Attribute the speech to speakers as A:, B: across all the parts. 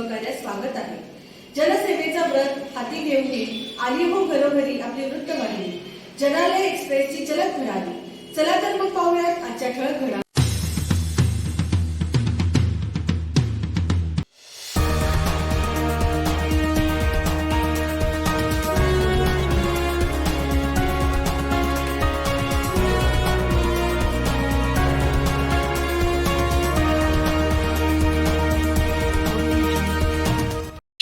A: शुभकार्यात स्वागत आहे. जनसेवेचा व्रत हाती घेऊन आली हो घरोघरी आपली वृत्त वाहिनी जनालय एक्सप्रेसची चलत मिळाली. चला तर मग पाहूयात आजच्या ठळक घडा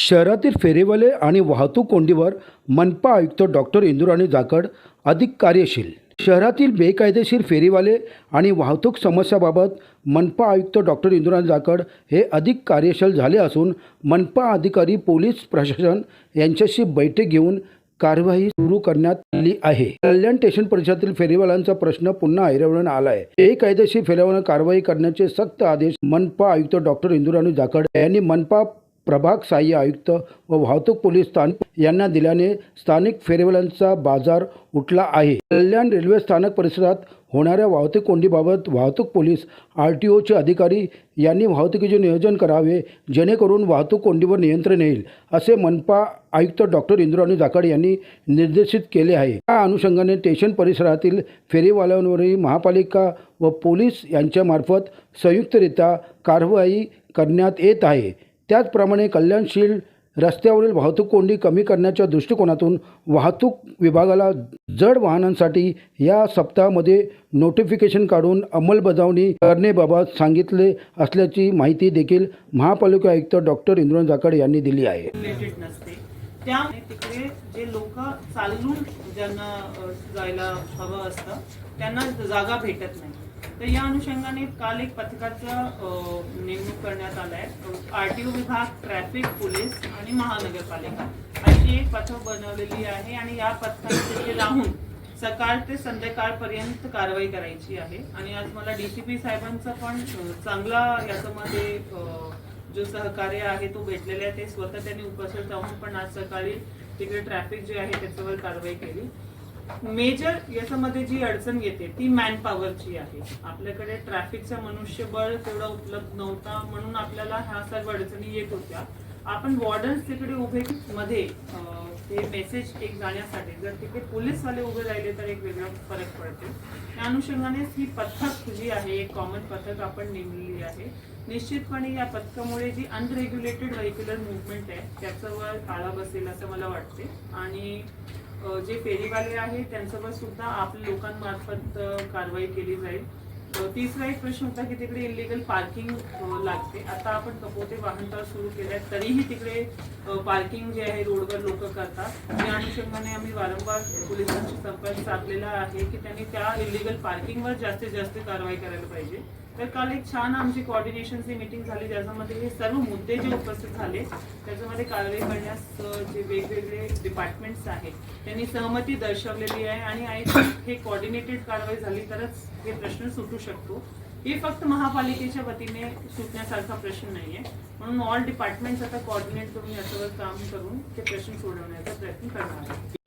B: शहरातील फेरीवाले आणि वाहतूक कोंडीवर मनपा आयुक्त डॉक्टर इंदुराणी जाकड अधिक कार्यशील. शहरातील बेकायदेशीर फेरीवाले आणि वाहतूक समस्याबाबत मनपा आयुक्त डॉक्टर इंदुराणी जाकड हे अधिक कार्यशील झाले असून मनपा अधिकारी पोलीस प्रशासन यांच्याशी बैठक घेऊन कारवाई सुरू करण्यात आली आहे. कल्याण स्टेशन परिसरातील फेरीवाल्यांचा प्रश्न पुन्हा ऐरवण्यात आला आहे बेकायदेशीर फेरीवाल्यांना कारवाई करण्याचे सक्त आदेश मनपा आयुक्त डॉक्टर इंदुराणी जाकड यांनी मनपा प्रभाग सहाय्य आयुक्त व वाहतूक पोलीस स्थान यांना दिल्याने स्थानिक फेरीवाल्यांचा बाजार उठला आहे. कल्याण रेल्वे स्थानक परिसरात होणाऱ्या वाहतूक कोंडीबाबत वाहतूक पोलीस आर टी ओचे अधिकारी यांनी वाहतुकीचे नियोजन करावे जेणेकरून वाहतूक कोंडीवर नियंत्रण येईल असे मनपा आयुक्त डॉक्टर इंद्राणी जाकड यांनी निर्देशित केले आहे. या अनुषंगाने स्टेशन परिसरातील फेरीवाल्यांवरही महापालिका व पोलीस यांच्यामार्फत संयुक्तरित्या कारवाई करण्यात येत आहे. त्याचप्रमाणे कल्याणशील रस्त्यावरील वाहतूक कोंडी कमी करण्याच्या दृष्टिकोनातून वाहतूक विभागाला जड वाहनांसाठी या सप्ताहामध्ये नोटिफिकेशन काढून अंमलबजावणी करण्याबाबत सांगितले असल्याची माहिती देखील महापालिका आयुक्त डॉक्टर इंद्रन जाकड यांनी दिली आहे.
C: त्या तिकडे जे लोक चालून ज्यांना जायला हवं असतं त्यांना जागा भेटत नाही. तर या अनुषंगाने काल एक पथकाचं नेमणूक करण्यात आलाय. आर टी ओ विभाग ट्रॅफिक पोलीस आणि महानगरपालिका अशी एक पथक बनवलेली आहे आणि या पथकाने राहून सकाळ ते संध्याकाळपर्यंत कारवाई करायची आहे. आणि आज मला डीसीपी साहेबांचा पण चांगला याच्यामध्ये जो सहकार्य आहे तो भेटलेला आहे. ते स्वतः त्यांनी उपस्थित राहून पण आज सकाळी तिकडे ट्रॅफिक जे आहे त्याच्यावर कारवाई केली. मेजर याच्यामध्ये जी अडचण येते ती मॅन पॉवरची आहे. आपल्याकडे ट्रॅफिकचं मनुष्यबळ तेवढा उपलब्ध नव्हता म्हणून आपल्याला ह्या सर्व अडचणी येत होत्या. आपण वॉर्डन्स तिकडे उभे मध्ये हे मेसेज एक जाण्यासाठी जर तिकडे पोलीसवाले उभे राहिले तर एक वेगळा फरक पडते. त्या अनुषंगाने ही पथक जी आहे एक कॉमन पथक आपण नेमलेली आहे. निश्चितपणे या पथकामुळे जी अनरेग्युलेटेड व्हेक्युलर मुवमेंट आहे त्याच्यावर आळा बसेल असं मला वाटते. आणि जे फेरीवाले आहेत त्यांच्यावर सुद्धा आपल्या लोकांमार्फत कारवाई केली जाईल. तिसरा एक प्रश्न होता की तिकडे इलिगल पार्किंग लागते. आता आपण कपोते वाहनतळ सुरू केलाय तरीही तिकडे पार्किंग जे आहे रोडवर लोक करतात. त्या अनुषंगाने आम्ही वारंवार पोलिसांशी संपर्क साधलेला आहे की त्यांनी त्या इलिगल पार्किंगवर जास्तीत जास्त कारवाई करायला पाहिजे. तर काल एक छान आमची कोऑर्डिनेशनची मीटिंग झाली ज्याच्यामध्ये हे सर्व मुद्दे जे उपस्थित झाले त्याच्यामध्ये कारवाई करण्यास जे वेगवेगळे डिपार्टमेंट्स आहेत त्यांनी सहमती दर्शवलेली आहे आणि आय थिंक हे कॉर्डिनेटेड कारवाई झाली तरच हे प्रश्न सुटू शकतो. हे फक्त महापालिकेच्या वतीने सुटण्यासारखा प्रश्न नाहीये. म्हणून ऑल डिपार्टमेंट्स आता कॉर्डिनेट करून याच्यावर काम करून ते प्रश्न सोडवण्याचा प्रयत्न करणार आहे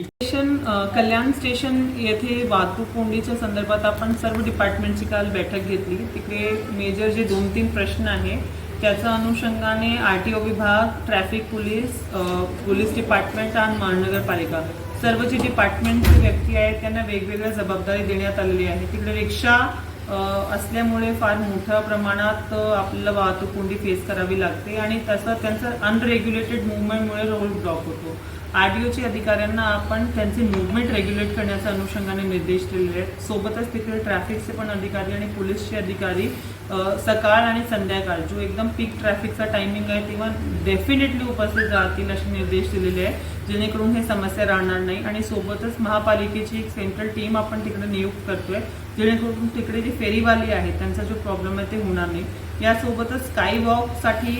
C: कल्याण स्टेशन येथे वाहतूक कोंडीच्या संदर्भात आपण सर्व डिपार्टमेंटची काल बैठक घेतली. तिकडे मेजर जे दोन तीन प्रश्न आहे त्याच्या अनुषंगाने आर टी ओ विभाग ट्रॅफिक पोलीस पोलीस डिपार्टमेंट आणि महानगरपालिका. सर्व जे डिपार्टमेंटचे व्यक्ती आहेत त्यांना वेगवेगळ्या जबाबदारी देण्यात आलेली आहे. तिकडे रिक्षा असल्यामुळे फार मोठ्या प्रमाणात आपल्याला वाहतूक कोंडी फेस करावी लागते आणि तसं त्यांचं अनरेग्युलेटेड मुवमेंटमुळे रोड ब्लॉक होतो. आरटीओच्या अधिकाऱ्यांना आपण त्यांचे मुवमेंट रेग्युलेट करण्याच्या अनुषंगाने निर्देश दिलेले आहेत. सोबतच तिकडे ट्रॅफिकचे पण अधिकारी आणि पोलीसचे अधिकारी सकाळ आणि संध्याकाळ जो एकदम पीक ट्रॅफिकचा टायमिंग आहे तेव्हा डेफिनेटली उपस्थित राहतील असे निर्देश दिलेले आहेत. जेणेकरून हे समस्या राहणार नाही. आणि सोबतच महापालिकेची एक सेंट्रल टीम आपण तिकडे नियुक्त करतोय. जेणेकरून तिकडे जे फेरीवाली आहेत त्यांचा जो प्रॉब्लेम आहे ते होणार नाही. यासोबतच स्काय वॉकसाठी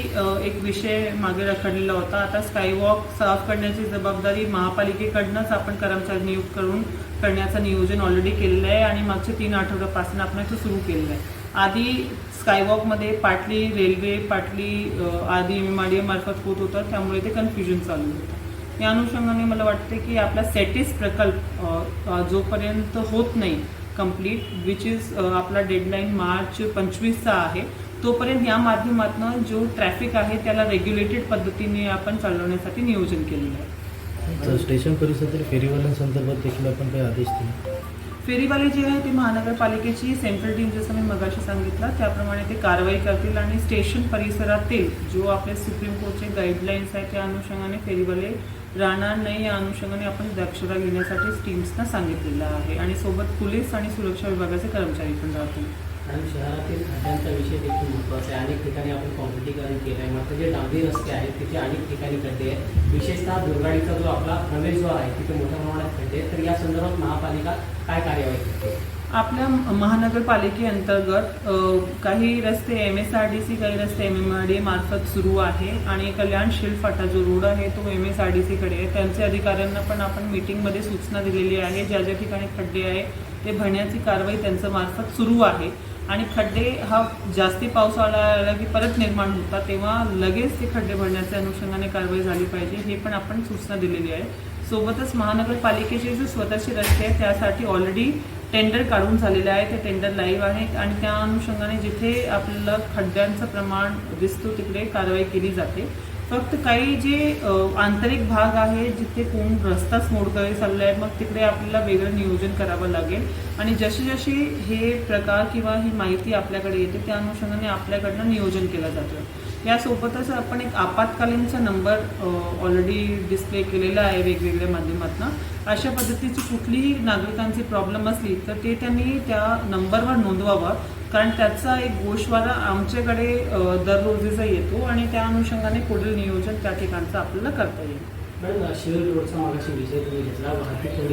C: एक विषय मागे रखडलेला होता. आता स्काय वॉक साफ करण्याची जबाबदारी महापालिकेकडनंच आपण कर्मचारी नियुक्त करून करण्याचं नियोजन ऑलरेडी केलेलं आहे आणि मागच्या तीन आठवड्यापासून आपण तो सुरू केलेलं आहे. आधी स्कायवॉकमध्ये पाटली रेल्वे पाटली आधी एम मार्फत होत होतं त्यामुळे ते कन्फ्युजन चालू होतं. या अनुषंगाने मला वाटते की आपला सेटिस प्रकल्प जोपर्यंत होत नाही कंप्लीट विच इज आपला डेडलाईन मार्च पंचवीसचा आहे तोपर्यंत या माध्यमातून जो ट्रॅफिक आहे त्याला रेग्युलेटेड पद्धतीने आपण चालवण्यासाठी नियोजन केलेलं आहे.
D: स्टेशन परिसरातील फेरीवाल्यांसंदर्भात देखील आपण काही आदेश दिले?
C: फेरीवाले जे आहे ते महानगरपालिकेची सेंट्रल टीम जसं मी मगाशी सांगितलं त्याप्रमाणे ते कारवाई करतील आणि स्टेशन परिसरातील जो आपले सुप्रीम कोर्टचे गाईडलाईन्स आहेत त्या अनुषंगाने फेरीवाले राहणार नाही या अनुषंगाने आपण दक्षता घेण्यासाठी टीम्सना सांगितलेलं आहे. आणि सोबत पोलीस आणि सुरक्षा विभागाचे कर्मचारी पण राहतील.
E: आणि शहरातील खड्ड्यांचा विषय देखील महत्त्वाचा आहे. अनेक ठिकाणी आपण कॉम्पिटीकरण केलं आहे. मात्र जे डांबरी रस्ते आहेत तिथे अनेक ठिकाणी खड्डे आहेत. विशेषतः दुर्गाडीचा जो आपला प्रवेशद्वार आहे तिथे मोठ्या प्रमाणात खड्डे आहेत. तर या संदर्भात महापालिका काय कार्यवाही करते?
C: आपल्या महानगरपालिकेअंतर्गत काही रस्ते M S R D C काही रस्ते एम एम आर डी मार्फत सुरू आहे आणि कल्याण शिलफाटा जो रोड आहे तो एम एस आर डी सीकडे आहे. त्यांचे अधिकाऱ्यांना पण आपण मीटिंगमध्ये सूचना दिलेली आहे. ज्या ज्या ठिकाणी खड्डे आहे ते भरण्याची कारवाई त्यांच्या मार्फत सुरू आहे. आणि खड्डे हा जास्ती पावसाळा आला की परत निर्माण होतात तेव्हा लगेच ते खड्डे भरण्याच्या अनुषंगाने कारवाई झाली पाहिजे हे पण आपण सूचना दिलेली आहे. सोबतच महानगरपालिकेचे जे स्वतःचे रस्ते आहेत त्यासाठी ऑलरेडी टेंडर काढून झालेले आहे ते टेंडर लाईव्ह आहेत आणि त्या अनुषंगाने जिथे आपल्याला खड्ड्यांचं प्रमाण दिसतो तिकडे कारवाई केली जाते. फक्त काही जे आंतरिक भाग आहे जिथे कोण रस्ताच मोडकळे चालला आहे मग तिकडे आपल्याला वेगळं नियोजन करावं लागेल. आणि जशी जशी हे प्रकार किंवा ही माहिती आपल्याकडे येते त्या अनुषंगाने आपल्याकडनं नियोजन केलं जातं. यासोबतच आपण एक आपत्कालीनचा नंबर ऑलरेडी डिस्प्ले केलेला आहे वेगवेगळ्या माध्यमातून. अशा पद्धतीची कुठलीही नागरिकांची प्रॉब्लेम असली तर ते त्यांनी त्या नंबरवर नोंदवावं. कारण त्याचा एक गोषवारा आमच्याकडे दररोजीचा येतो आणि त्या अनुषंगाने पुढील नियोजन त्या ठिकाणचं आपल्याला करता येईल.
E: मॅडम रोडचा मागाशी विषय तुम्ही घेतला वाहतूक